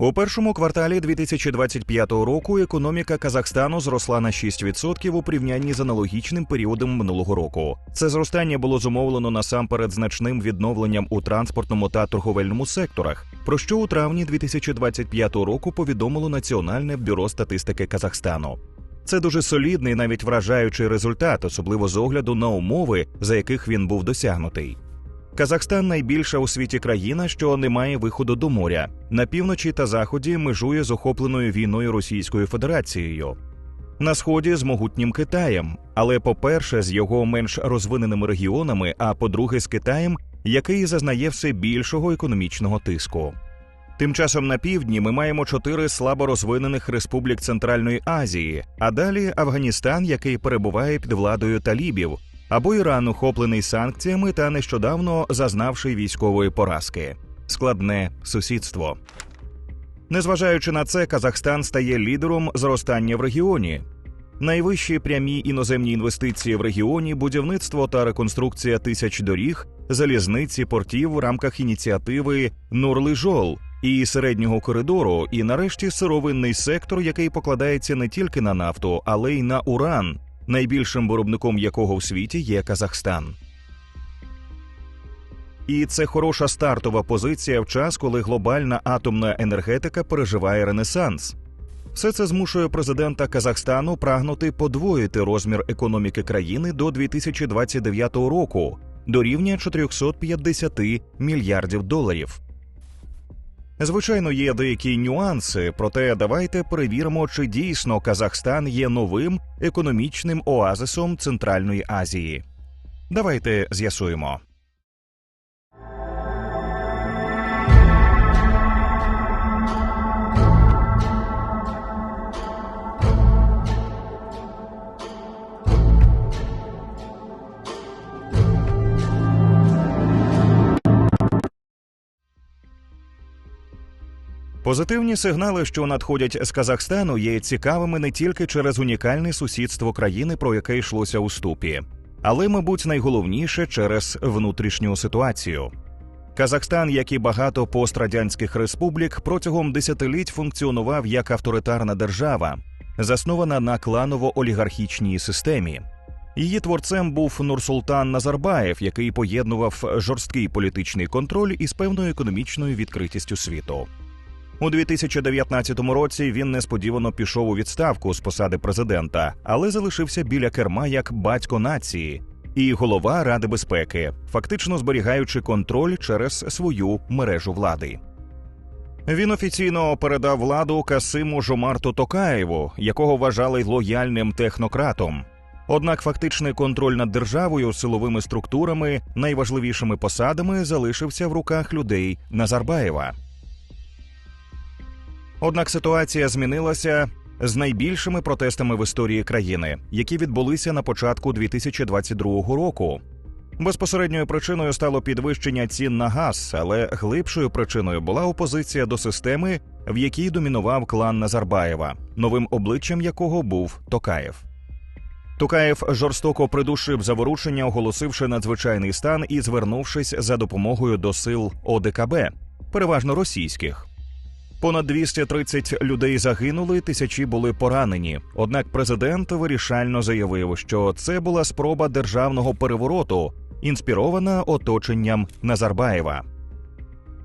У першому кварталі 2025 року економіка Казахстану зросла на 6% у порівнянні з аналогічним періодом минулого року. Це зростання було зумовлено насамперед значним відновленням у транспортному та торговельному секторах, про що у травні 2025 року повідомило Національне бюро статистики Казахстану. Це дуже солідний, навіть вражаючий результат, особливо з огляду на умови, за яких він був досягнутий. Казахстан найбільша у світі країна, що не має виходу до моря. На півночі та заході межує з охопленою війною Російською Федерацією. На сході з могутнім Китаєм, але по-перше, з його менш розвиненими регіонами, а по-друге, з Китаєм, який зазнає все більшого економічного тиску. Тим часом на півдні ми маємо чотири слабо розвинених республік Центральної Азії, а далі Афганістан, який перебуває під владою талібів, або Іран, охоплений санкціями та нещодавно зазнавши військової поразки. Складне сусідство. Незважаючи на це, Казахстан стає лідером зростання в регіоні. Найвищі прямі іноземні інвестиції в регіоні, будівництво та реконструкція тисяч доріг, залізниці, портів в рамках ініціативи Нурлижол і середнього коридору, і нарешті сировинний сектор, який покладається не тільки на нафту, але й на уран, найбільшим виробником якого в світі є Казахстан. І це хороша стартова позиція в час, коли глобальна атомна енергетика переживає ренесанс. Все це змушує президента Казахстану прагнути подвоїти розмір економіки країни до 2029 року до рівня 450 мільярдів доларів. Звичайно, є деякі нюанси, проте давайте перевіримо, чи дійсно Казахстан є новим економічним оазисом Центральної Азії. Давайте з'ясуємо. Позитивні сигнали, що надходять з Казахстану, є цікавими не тільки через унікальне сусідство країни, про яке йшлося у ступі, але, мабуть, найголовніше через внутрішню ситуацію. Казахстан, як і багато пострадянських республік, протягом десятиліть функціонував як авторитарна держава, заснована на кланово-олігархічній системі. Її творцем був Нурсултан Назарбаєв, який поєднував жорсткий політичний контроль із певною економічною відкритістю світу. У 2019 році він несподівано пішов у відставку з посади президента, але залишився біля керма як батько нації і голова Ради безпеки, фактично зберігаючи контроль через свою мережу влади. Він офіційно передав владу Касиму Жомарту Токаєву, якого вважали лояльним технократом. Однак фактичний контроль над державою, силовими структурами, найважливішими посадами залишився в руках людей Назарбаєва. Однак ситуація змінилася з найбільшими протестами в історії країни, які відбулися на початку 2022 року. Безпосередньою причиною стало підвищення цін на газ, але глибшою причиною була опозиція до системи, в якій домінував клан Назарбаєва, новим обличчям якого був Токаєв. Токаєв жорстоко придушив заворушення, оголосивши надзвичайний стан і звернувшись за допомогою до сил ОДКБ, переважно російських. Понад 230 людей загинули, тисячі були поранені. Однак президент вирішально заявив, що це була спроба державного перевороту, інспірована оточенням Назарбаєва.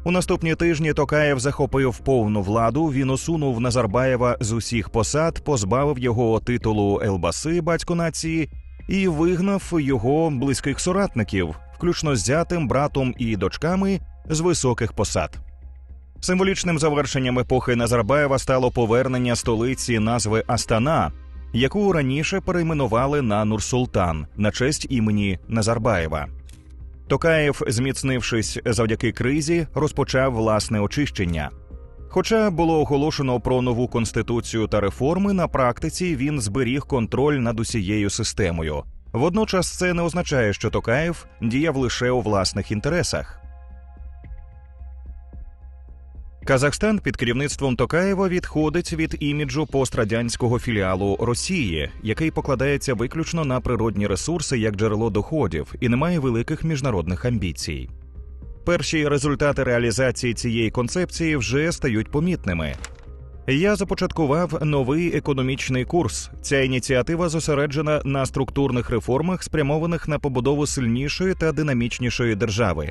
У наступні тижні Токаєв захопив повну владу. Він усунув Назарбаєва з усіх посад, позбавив його титулу Елбаси, батько нації, і вигнав його близьких соратників, включно з зятим, братом і дочками з високих посад. Символічним завершенням епохи Назарбаєва стало повернення столиці назви Астана, яку раніше перейменували на Нурсултан на честь імені Назарбаєва. Токаєв, зміцнившись завдяки кризі, розпочав власне очищення. Хоча було оголошено про нову конституцію та реформи, на практиці він зберіг контроль над усією системою. Водночас це не означає, що Токаєв діяв лише у власних інтересах. Казахстан під керівництвом Токаєва відходить від іміджу пострадянського філіалу Росії, який покладається виключно на природні ресурси як джерело доходів і не має великих міжнародних амбіцій. Перші результати реалізації цієї концепції вже стають помітними. Я започаткував новий економічний курс. Ця ініціатива зосереджена на структурних реформах, спрямованих на побудову сильнішої та динамічнішої держави.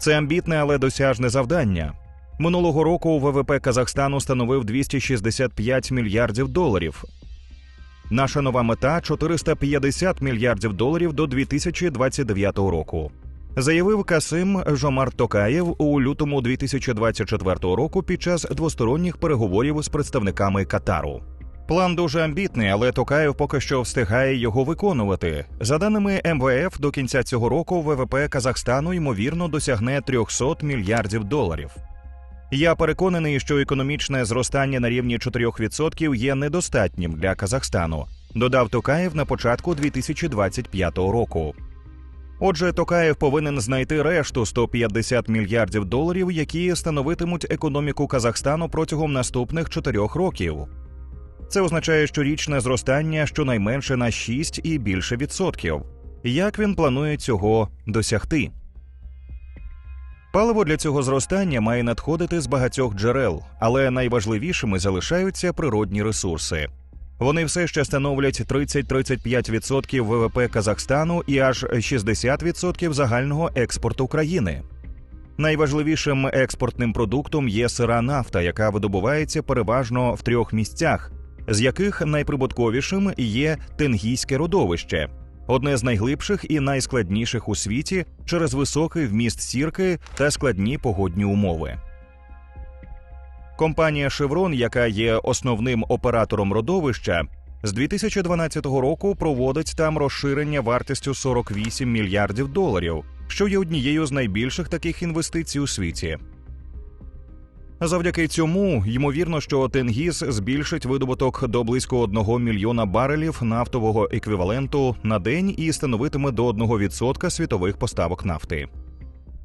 Це амбітне, але досяжне завдання. Минулого року ВВП Казахстану становив 265 мільярдів доларів. Наша нова мета 450 мільярдів доларів до 2029 року. Заявив Касим Жомар Токаєв у лютому 2024 року під час двосторонніх переговорів з представниками Катару. План дуже амбітний, але Токаєв поки що встигає його виконувати. За даними МВФ, до кінця цього року ВВП Казахстану ймовірно досягне 300 мільярдів доларів. Я переконаний, що економічне зростання на рівні 4% є недостатнім для Казахстану, додав Токаєв на початку 2025 року. Отже, Токаєв повинен знайти решту 150 мільярдів доларів, які становитимуть економіку Казахстану протягом наступних чотирьох років. Це означає щорічне зростання щонайменше на 6 і більше відсотків. Як він планує цього досягти? Паливо для цього зростання має надходити з багатьох джерел, але найважливішими залишаються природні ресурси. Вони все ще становлять 30-35% ВВП Казахстану і аж 60% загального експорту країни. Найважливішим експортним продуктом є сира нафта, яка видобувається переважно в трьох місцях, з яких найприбутковішим є Тенгійське родовище, одне з найглибших і найскладніших у світі через високий вміст сірки та складні погодні умови. Компанія Chevron, яка є основним оператором родовища, з 2012 року проводить там розширення вартістю 48 мільярдів доларів, що є однією з найбільших таких інвестицій у світі. Завдяки цьому ймовірно, що Тенгіз збільшить видобуток до близько 1 мільйона барелів нафтового еквіваленту на день і становитиме до 1% світових поставок нафти.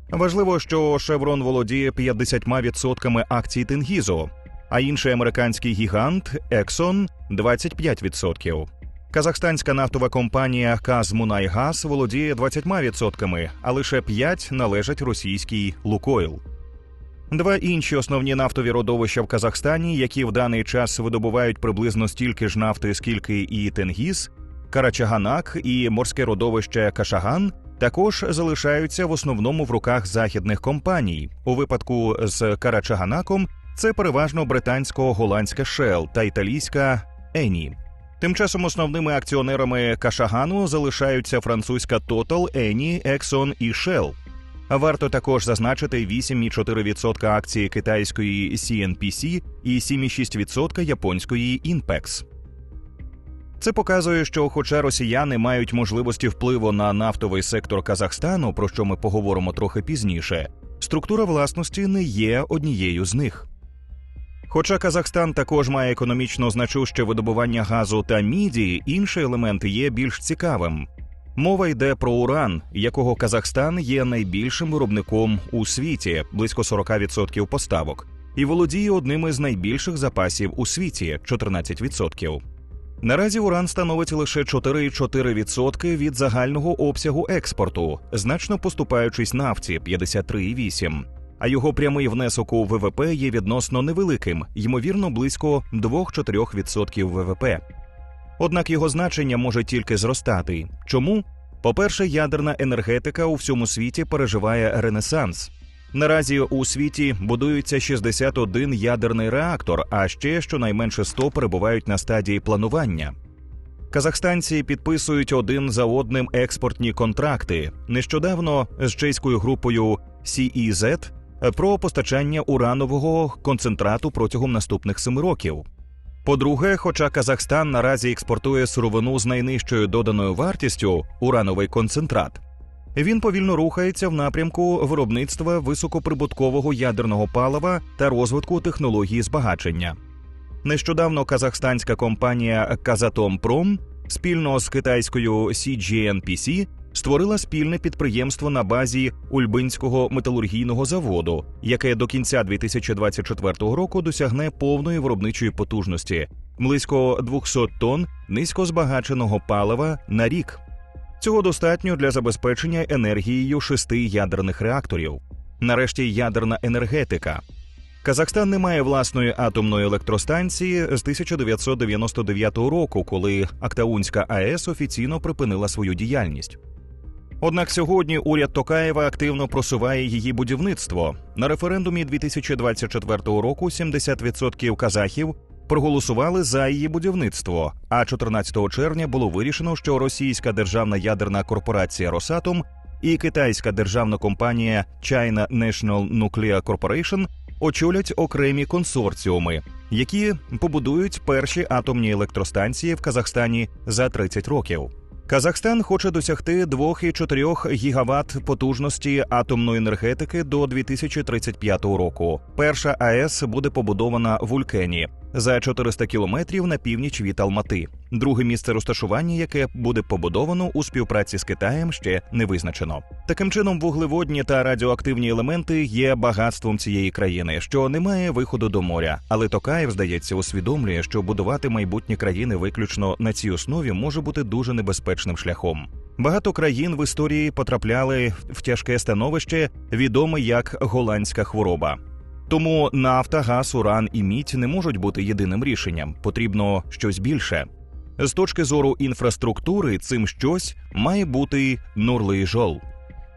Важливо, що Шеврон володіє 50% акцій Тенгізу, а інший американський гігант Ексон 25%. Казахстанська нафтова компанія «Казмунайгаз» володіє 20%, а лише 5% належать російській Лукойл. Два інші основні нафтові родовища в Казахстані, які в даний час видобувають приблизно стільки ж нафти, скільки і Тенгіз, Карачаганак і морське родовище Кашаган, також залишаються в основному в руках західних компаній. У випадку з Карачаганаком це переважно британсько-голландська Shell та італійська Ені. Тим часом основними акціонерами Кашагану залишаються французька Total, Ені, Exxon і Shell. Варто також зазначити 8,4% акції китайської CNPC і 7,6% японської Inpex. Це показує, що, хоча росіяни мають можливості впливу на нафтовий сектор Казахстану, про що ми поговоримо трохи пізніше, структура власності не є однією з них. Хоча Казахстан також має економічно значуще видобування газу та міді, інший елемент є більш цікавим. Мова йде про уран, якого Казахстан є найбільшим виробником у світі близько 40% поставок, і володіє одним із найбільших запасів у світі 14%. Наразі уран становить лише 4,4% від загального обсягу експорту, значно поступаючись нафті 53,8%. А його прямий внесок у ВВП є відносно невеликим, ймовірно, близько 2-4% ВВП. Однак його значення може тільки зростати. Чому? По-перше, ядерна енергетика у всьому світі переживає ренесанс. Наразі у світі будується 61 ядерний реактор, а ще щонайменше 100 перебувають на стадії планування. Казахстанці підписують один за одним експортні контракти. Нещодавно з чеською групою CEZ про постачання уранового концентрату протягом наступних семи років. По-друге, хоча Казахстан наразі експортує сировину з найнижчою доданою вартістю урановий концентрат, він повільно рухається в напрямку виробництва високоприбуткового ядерного палива та розвитку технології збагачення. Нещодавно казахстанська компанія Казатомпром спільно з китайською CGNPC створила спільне підприємство на базі Ульбинського металургійного заводу, яке до кінця 2024 року досягне повної виробничої потужності близько 200 тонн низькозбагаченого палива на рік. Цього достатньо для забезпечення енергією шести ядерних реакторів. Нарешті ядерна енергетика. Казахстан не має власної атомної електростанції з 1999 року, коли Актаунська АЕС офіційно припинила свою діяльність. Однак сьогодні уряд Токаєва активно просуває її будівництво. На референдумі 2024 року 70% казахів проголосували за її будівництво. А 14 червня було вирішено, що російська державна ядерна корпорація Росатом і китайська державна компанія China National Nuclear Corporation очолять окремі консорціуми, які побудують перші атомні електростанції в Казахстані за 30 років. Казахстан хоче досягти 2,4 гігават потужності атомної енергетики до 2035 року. Перша АЕС буде побудована в Улькені за 400 кілометрів на північ від Алмати. Друге місце розташування, яке буде побудовано у співпраці з Китаєм, ще не визначено. Таким чином, вуглеводні та радіоактивні елементи є багатством цієї країни, що не має виходу до моря. Але Токаєв, здається, усвідомлює, що будувати майбутні країни виключно на цій основі може бути дуже небезпечним шляхом. Багато країн в історії потрапляли в тяжке становище, відоме як голландська хвороба. Тому нафта, газ, уран і мідь не можуть бути єдиним рішенням. Потрібно щось більше. З точки зору інфраструктури, цим щось має бути Нурлий Жол.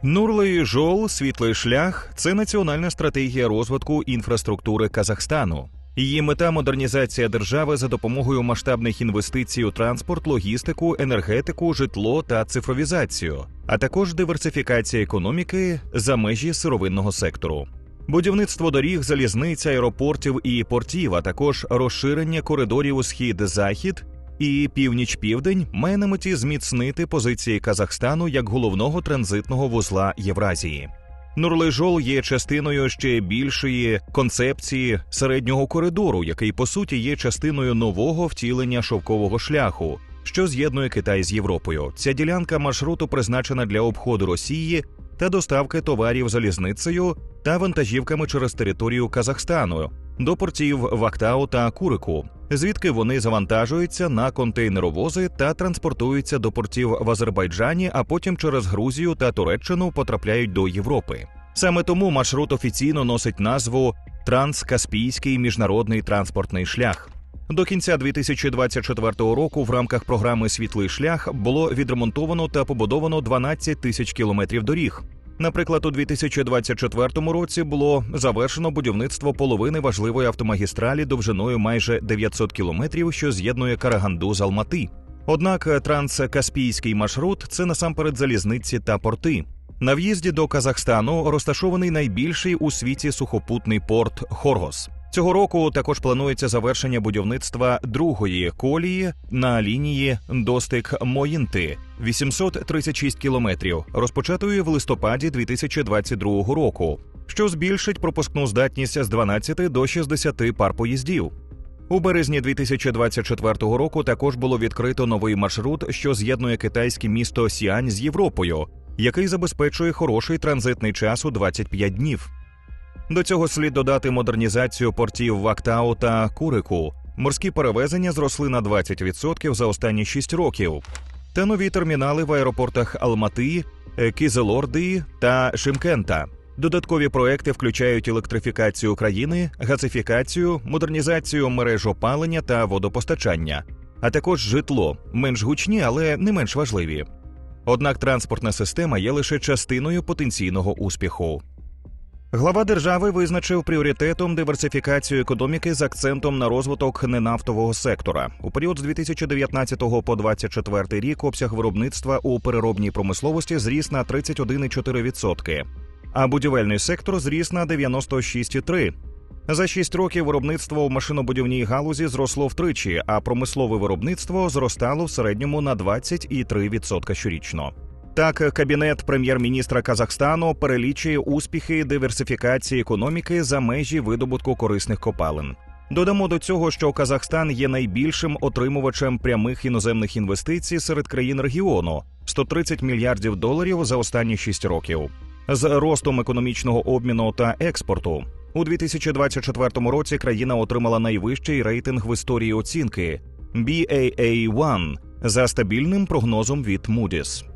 Нурлий Жол, світлий шлях це національна стратегія розвитку інфраструктури Казахстану. Її мета модернізація держави за допомогою масштабних інвестицій у транспорт, логістику, енергетику, житло та цифровізацію, а також диверсифікація економіки за межі сировинного сектору. Будівництво доріг, залізниць, аеропортів і портів, а також розширення коридорів у схід-захід і північ-південь має на меті зміцнити позиції Казахстану як головного транзитного вузла Євразії. Нурлежол є частиною ще більшої концепції середнього коридору, який по суті є частиною нового втілення шовкового шляху, що з'єднує Китай з Європою. Ця ділянка маршруту призначена для обходу Росії та доставки товарів залізницею та вантажівками через територію Казахстану до портів Вактау та Курику, звідки вони завантажуються на контейнеровози та транспортуються до портів в Азербайджані, а потім через Грузію та Туреччину потрапляють до Європи. Саме тому маршрут офіційно носить назву Транскаспійський міжнародний транспортний шлях. До кінця 2024 року в рамках програми Світлий шлях було відремонтовано та побудовано 12 тисяч кілометрів доріг. Наприклад, у 2024 році було завершено будівництво половини важливої автомагістралі довжиною майже 900 кілометрів, що з'єднує Караганду з Алмати. Однак транскаспійський маршрут це насамперед залізниці та порти. На в'їзді до Казахстану розташований найбільший у світі сухопутний порт Хоргос. Цього року також планується завершення будівництва другої колії на лінії достик Моїнти 836 кілометрів, розпочатої в листопаді 2022 року, що збільшить пропускну здатність з 12 до 60 пар поїздів. У березні 2024 року також було відкрито новий маршрут, що з'єднує китайське місто Сіань з Європою, який забезпечує хороший транзитний час у 25 днів. До цього слід додати модернізацію портів Вактау та Курику. Морські перевезення зросли на 20% за останні 6 років, та нові термінали в аеропортах Алмати, Кізелорди та Шимкента. Додаткові проекти включають електрифікацію країни, газифікацію, модернізацію мереж опалення та водопостачання, а також житло менш гучні, але не менш важливі. Однак транспортна система є лише частиною потенційного успіху. Глава держави визначив пріоритетом диверсифікацію економіки з акцентом на розвиток ненафтового сектора. У період з 2019 по 2024 рік обсяг виробництва у переробній промисловості зріс на 31,4%, а будівельний сектор зріс на 96,3%. За шість років виробництво в машинобудівній галузі зросло втричі, а промислове виробництво зростало в середньому на 20,3% щорічно. Так, кабінет прем'єр-міністра Казахстану перелічує успіхи диверсифікації економіки за межі видобутку корисних копалин. Додамо до цього, що Казахстан є найбільшим отримувачем прямих іноземних інвестицій серед країн регіону 130 мільярдів доларів за останні 6 років. З ростом економічного обміну та експорту у 2024 році країна отримала найвищий рейтинг в історії оцінки BAA1 за стабільним прогнозом від Moody's.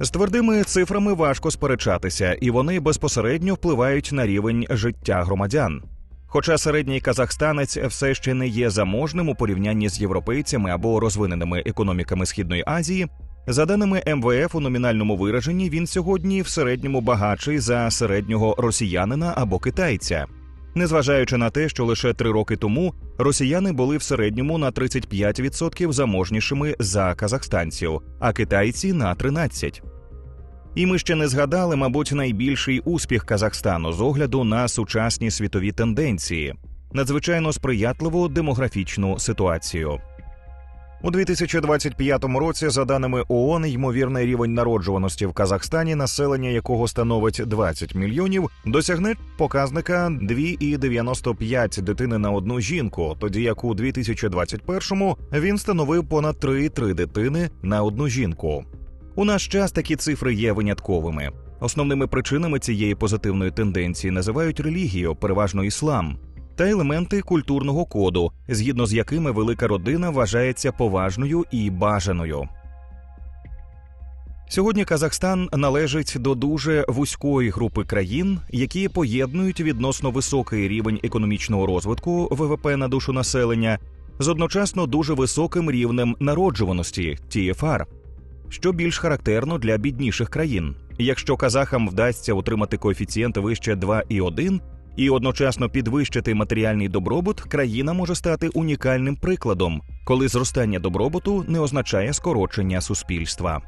З твердими цифрами важко сперечатися, і вони безпосередньо впливають на рівень життя громадян. Хоча середній казахстанець все ще не є заможним у порівнянні з європейцями або розвиненими економіками Східної Азії, за даними МВФ у номінальному вираженні, він сьогодні в середньому багатший за середнього росіянина або китайця, незважаючи на те, що лише три роки тому росіяни були в середньому на 35% заможнішими за казахстанців, а китайці на 13%. І ми ще не згадали, мабуть, найбільший успіх Казахстану з огляду на сучасні світові тенденції, надзвичайно сприятливу демографічну ситуацію. У 2025 році, за даними ООН, ймовірний рівень народжуваності в Казахстані, населення якого становить 20 мільйонів, досягне показника 2,95 дитини на одну жінку, тоді як у 2021-му він становив понад 3,3 дитини на одну жінку. У наш час такі цифри є винятковими. Основними причинами цієї позитивної тенденції називають релігію, переважно іслам, та елементи культурного коду, згідно з якими велика родина вважається поважною і бажаною. Сьогодні Казахстан належить до дуже вузької групи країн, які поєднують відносно високий рівень економічного розвитку ВВП на душу населення з одночасно дуже високим рівнем народжуваності TFR, що більш характерно для бідніших країн. Якщо казахам вдасться отримати коефіцієнт вище 2,1 і одночасно підвищити матеріальний добробут, країна може стати унікальним прикладом, коли зростання добробуту не означає скорочення суспільства.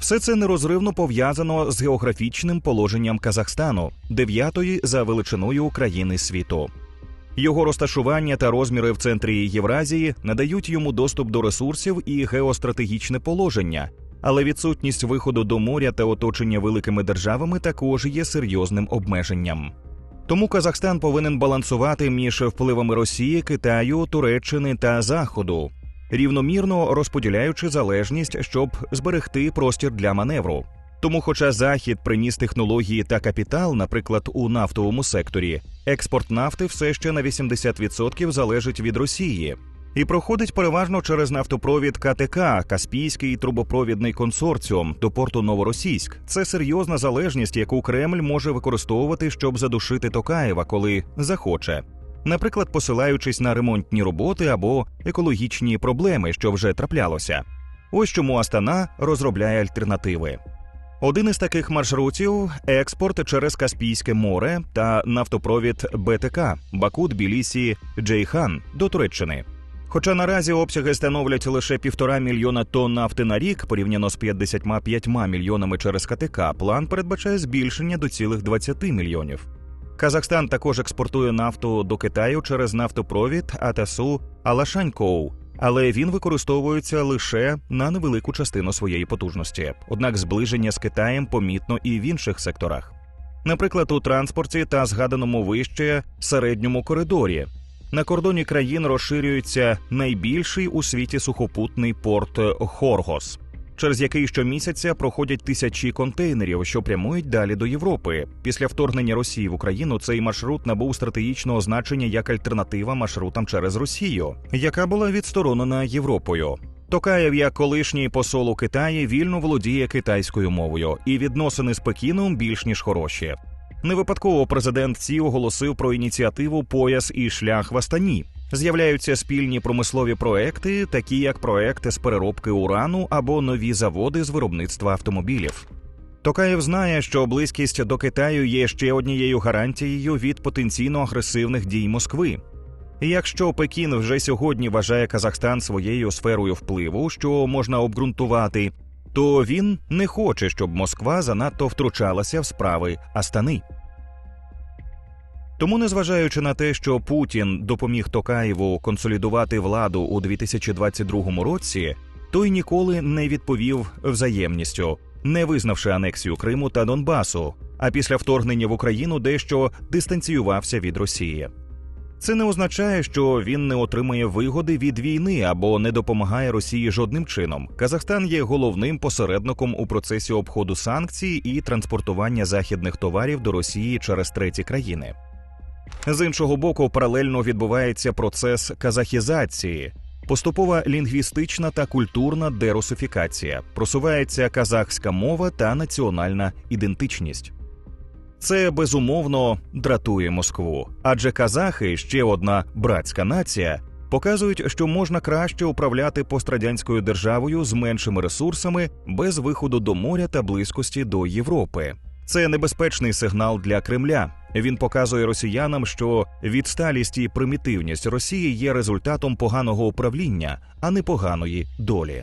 Все це нерозривно пов'язано з географічним положенням Казахстану, дев'ятої за величиною країни світу. Його розташування та розміри в центрі Євразії надають йому доступ до ресурсів і геостратегічне положення, але відсутність виходу до моря та оточення великими державами також є серйозним обмеженням. Тому Казахстан повинен балансувати між впливами Росії, Китаю, Туреччини та Заходу, рівномірно розподіляючи залежність, щоб зберегти простір для маневру. Тому, хоча Захід приніс технології та капітал, наприклад, у нафтовому секторі, експорт нафти все ще на 80% залежить від Росії і проходить переважно через нафтопровід КТК Каспійський трубопровідний консорціум до порту Новоросійськ. Це серйозна залежність, яку Кремль може використовувати, щоб задушити Токаєва, коли захоче. Наприклад, посилаючись на ремонтні роботи або екологічні проблеми, що вже траплялося. Ось чому Астана розробляє альтернативи. Один із таких маршрутів експорт через Каспійське море та нафтопровід БТК Баку Тбілісі Джейхан до Туреччини. Хоча наразі обсяги становлять лише півтора мільйона тонн нафти на рік, порівняно з 55 мільйонами через КТК, план передбачає збільшення до цілих 20 мільйонів. Казахстан також експортує нафту до Китаю через нафтопровід Атасу Алашанькоу, але він використовується лише на невелику частину своєї потужності. Однак зближення з Китаєм помітно і в інших секторах, наприклад, у транспорті та згаданому вище середньому коридорі. На кордоні країн розширюється найбільший у світі сухопутний порт Хоргос, через який щомісяця проходять тисячі контейнерів, що прямують далі до Європи. Після вторгнення Росії в Україну цей маршрут набув стратегічного значення як альтернатива маршрутам через Росію, яка була відсторонена Європою. Токаєв, як колишній посол у Китаї, вільно володіє китайською мовою, і відносини з Пекіном більш ніж хороші. Не випадково президент Сі оголосив про ініціативу Пояс і шлях в Астані. З'являються спільні промислові проекти, такі як проекти з переробки урану або нові заводи з виробництва автомобілів. Токаєв знає, що близькість до Китаю є ще однією гарантією від потенційно агресивних дій Москви. Якщо Пекін вже сьогодні вважає Казахстан своєю сферою впливу, що можна обґрунтувати, то він не хоче, щоб Москва занадто втручалася в справи Астани. Тому, незважаючи на те, що Путін допоміг Токаєву консолідувати владу у 2022 році, той ніколи не відповів взаємністю, не визнавши анексію Криму та Донбасу. А після вторгнення в Україну дещо дистанціювався від Росії. Це не означає, що він не отримує вигоди від війни або не допомагає Росії жодним чином. Казахстан є головним посередником у процесі обходу санкцій і транспортування західних товарів до Росії через треті країни. З іншого боку, паралельно відбувається процес казахізації. Поступова лінгвістична та культурна дерусифікація, просувається казахська мова та національна ідентичність. Це безумовно дратує Москву, адже казахи ще одна братська нація. Показують, що можна краще управляти пострадянською державою з меншими ресурсами без виходу до моря та близькості до Європи. Це небезпечний сигнал для Кремля. Він показує росіянам, що відсталість і примітивність Росії є результатом поганого управління, а не поганої долі.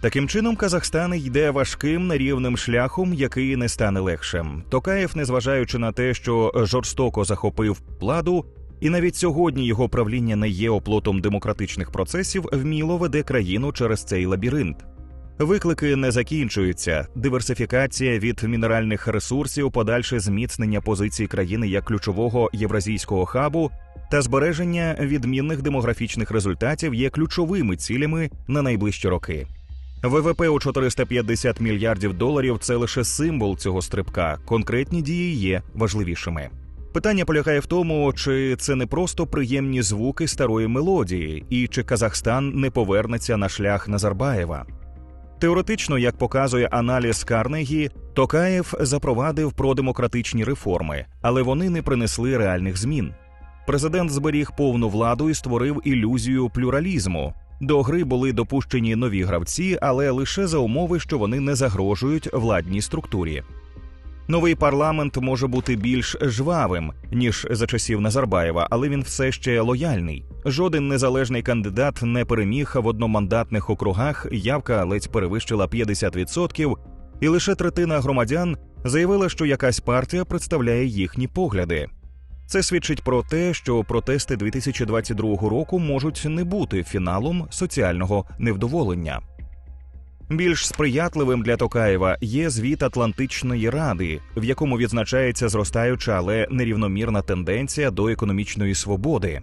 Таким чином, Казахстан йде важким нерівним шляхом, який не стане легшим. Токаєв, незважаючи на те, що жорстоко захопив владу, і навіть сьогодні його правління не є оплотом демократичних процесів, вміло веде країну через цей лабіринт. Виклики не закінчуються. Диверсифікація від мінеральних ресурсів, подальше зміцнення позицій країни як ключового євразійського хабу та збереження відмінних демографічних результатів є ключовими цілями на найближчі роки. ВВП у 450 мільярдів доларів це лише символ цього стрибка. Конкретні дії є важливішими. Питання полягає в тому, чи це не просто приємні звуки старої мелодії, і чи Казахстан не повернеться на шлях Назарбаєва. Теоретично, як показує аналіз Карнегі, Токаєв запровадив продемократичні реформи, але вони не принесли реальних змін. Президент зберіг повну владу і створив ілюзію плюралізму. До гри були допущені нові гравці, але лише за умови, що вони не загрожують владній структурі. Новий парламент може бути більш жвавим ніж за часів Назарбаєва, але він все ще лояльний. Жоден незалежний кандидат не переміг в одномандатних округах. Явка ледь перевищила 50%, і лише третина громадян заявила, що якась партія представляє їхні погляди. Це свідчить про те, що протести 2022 року можуть не бути фіналом соціального невдоволення. Більш сприятливим для Токаєва є звіт Атлантичної ради, в якому відзначається зростаюча, але нерівномірна тенденція до економічної свободи.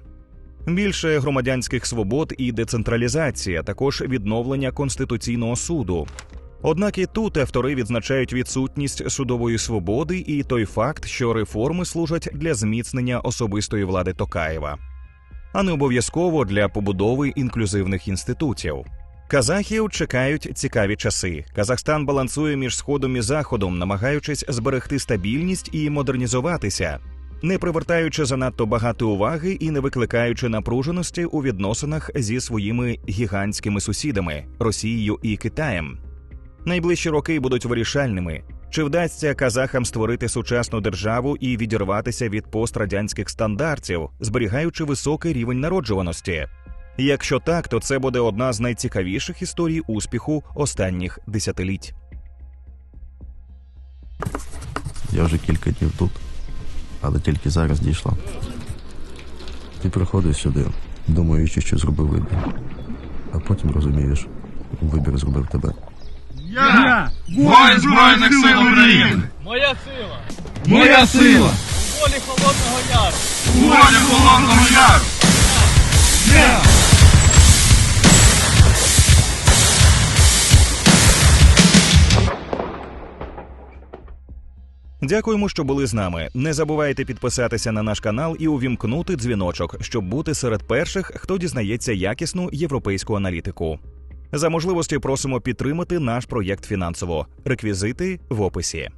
Більше громадянських свобод і децентралізація, також відновлення конституційного суду. Однак і тут автори відзначають відсутність судової свободи і той факт, що реформи служать для зміцнення особистої влади Токаєва, а не обов'язково для побудови інклюзивних інститутів. Казахів чекають цікаві часи. Казахстан балансує між сходом і заходом, намагаючись зберегти стабільність і модернізуватися, не привертаючи занадто багато уваги і не викликаючи напруженості у відносинах зі своїми гігантськими сусідами Росією і Китаєм. Найближчі роки будуть вирішальними. Чи вдасться казахам створити сучасну державу і відірватися від пострадянських стандартів, зберігаючи високий рівень народжуваності? Якщо так, то це буде одна з найцікавіших історій успіху останніх десятиліть. Я вже кілька днів тут, але тільки зараз дійшла. Ти приходиш сюди, думаючи, що зробив вибір. А потім розумієш, вибір зробив тебе. Я воїн Збройних сил України! Моя сила Моя сила! у волі Холодного Яру! У волі Холодного Яру! Я! Дякуємо, що були з нами. Не забувайте підписатися на наш канал і увімкнути дзвіночок, щоб бути серед перших, хто дізнається якісну європейську аналітику. За можливості просимо підтримати наш проєкт фінансово. Реквізити в описі.